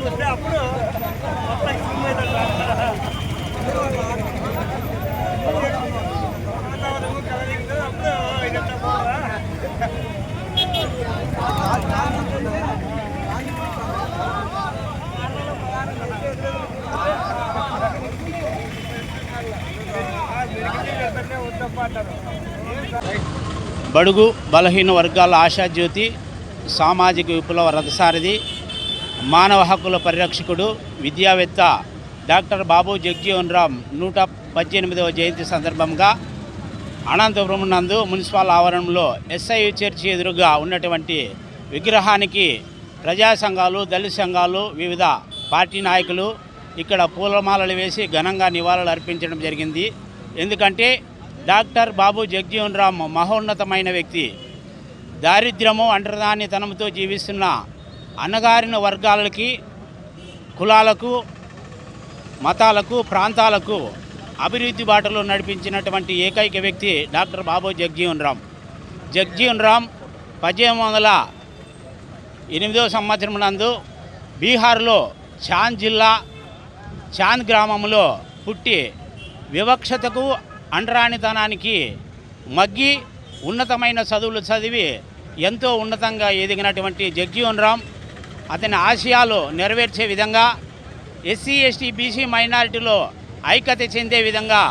వస్తే అప్పుడు బడుగు బలహీన వర్గాల ఆశాజ్యోతి సామాజిక విప్లవ రథసారథి మానవ హక్కుల పరిరక్షకుడు విద్యావేత్త డాక్టర్ బాబు జగ్జీవన్ రామ్ నూట పద్దెనిమిదవ జయంతి సందర్భంగా అనంతపురం నందు మున్సిపల్ ఆవరణంలో ఎస్ఐ చర్చి ఎదురుగా ఉన్నటువంటి విగ్రహానికి ప్రజా సంఘాలు దళిత సంఘాలు వివిధ పార్టీ నాయకులు ఇక్కడ పూలమాలలు వేసి ఘనంగా నివాళులు అర్పించడం జరిగింది. ఎందుకంటే డాక్టర్ బాబు జగ్జీవన్ రామ్ మహోన్నతమైన వ్యక్తి దారిద్ర్యము అంటరానితనంతో జీవిస్తున్న అన్నగారిన వర్గాలకి కులాలకు మతాలకు ప్రాంతాలకు అభివృద్ధి బాటలో నడిపించినటువంటి ఏకైక వ్యక్తి డాక్టర్ బాబు జగ్జీవన్ రామ్. జగ్జీవన్ రామ్ పద్దెనిమిది వందల ఎనిమిదవ సంవత్సరం నందు బీహార్లో చాంద్ జిల్లా చాంద్ గ్రామంలో పుట్టి వివక్షతకు అండరానితనానికి మగ్గి ఉన్నతమైన చదువులు చదివి ఎంతో ఉన్నతంగా ఎదిగినటువంటి జగ్జీవన్ రామ్ అతని ఆశయాలు నెరవేర్చే విధంగా ఎస్సీ ఎస్టీ బీసీ మైనారిటీలో ఐక్యత చెందే విధంగా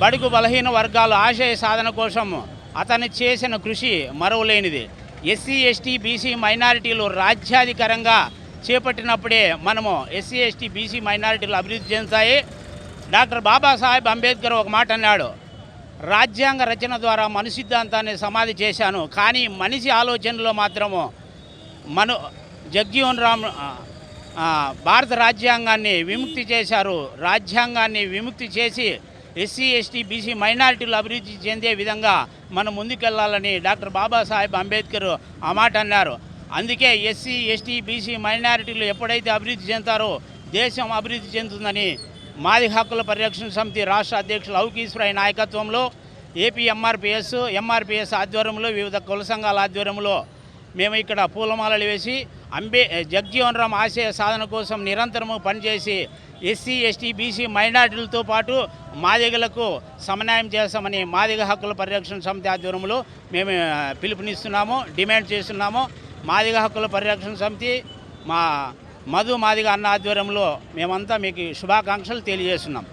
బడుగు బలహీన వర్గాల ఆశయ సాధన కోసం అతను చేసిన కృషి మరవలేనిది. ఎస్సీ ఎస్టీ బీసీ మైనారిటీలు రాజ్యాధికారంగా చేపట్టినప్పుడే మనము ఎస్సీ ఎస్టీ బీసీ మైనారిటీలు అభివృద్ధి చెందుతాయి. డాక్టర్ బాబాసాహెబ్ అంబేద్కర్ ఒక మాట అన్నాడు రాజ్యాంగ రచన ద్వారా మను సిద్ధాంతాన్ని సమాధి చేశాను. కానీ మనిషి ఆలోచనలో మాత్రము మను జగ్జీవన్ రామ్ భారత రాజ్యాంగాన్ని విముక్తి చేశారు. రాజ్యాంగాన్ని విముక్తి చేసి ఎస్సీ ఎస్టీ బీసీ మైనారిటీలు అభివృద్ధి చెందే విధంగా మనం ముందుకెళ్ళాలని డాక్టర్ బాబాసాహెబ్ అంబేద్కర్ ఆ మాట అన్నారు. అందుకే ఎస్సీ ఎస్టీ బీసీ మైనారిటీలు ఎప్పుడైతే అభివృద్ధి చెందుతారో దేశం అభివృద్ధి చెందుతుందని మాది హక్కుల పరిరక్షణ సమితి రాష్ట్ర అధ్యక్షులు అవుకీశ్వరాయ్ నాయకత్వంలో ఏపీ ఎంఆర్పిఎస్ ఎంఆర్పిఎస్ ఆధ్వర్యంలో వివిధ కుల సంఘాల ఆధ్వర్యంలో మేము ఇక్కడ పూలమాలలు వేసి అంబే జగ్జీవన్ రామ్ ఆశయ సాధన కోసం నిరంతరము పనిచేసి ఎస్సీ ఎస్టీ బీసీ మైనార్టీలతో పాటు మాదిగలకు సమన్వయం చేస్తామని మాదిగ హక్కుల పరిరక్షణ సమితి ఆధ్వర్యంలో మేము పిలుపునిస్తున్నాము డిమాండ్ చేస్తున్నాము. మాదిగ హక్కుల పరిరక్షణ సమితి మా మధు మాదిగ అన్న ఆధ్వర్యంలో మేమంతా మీకు శుభాకాంక్షలు తెలియజేస్తున్నాం.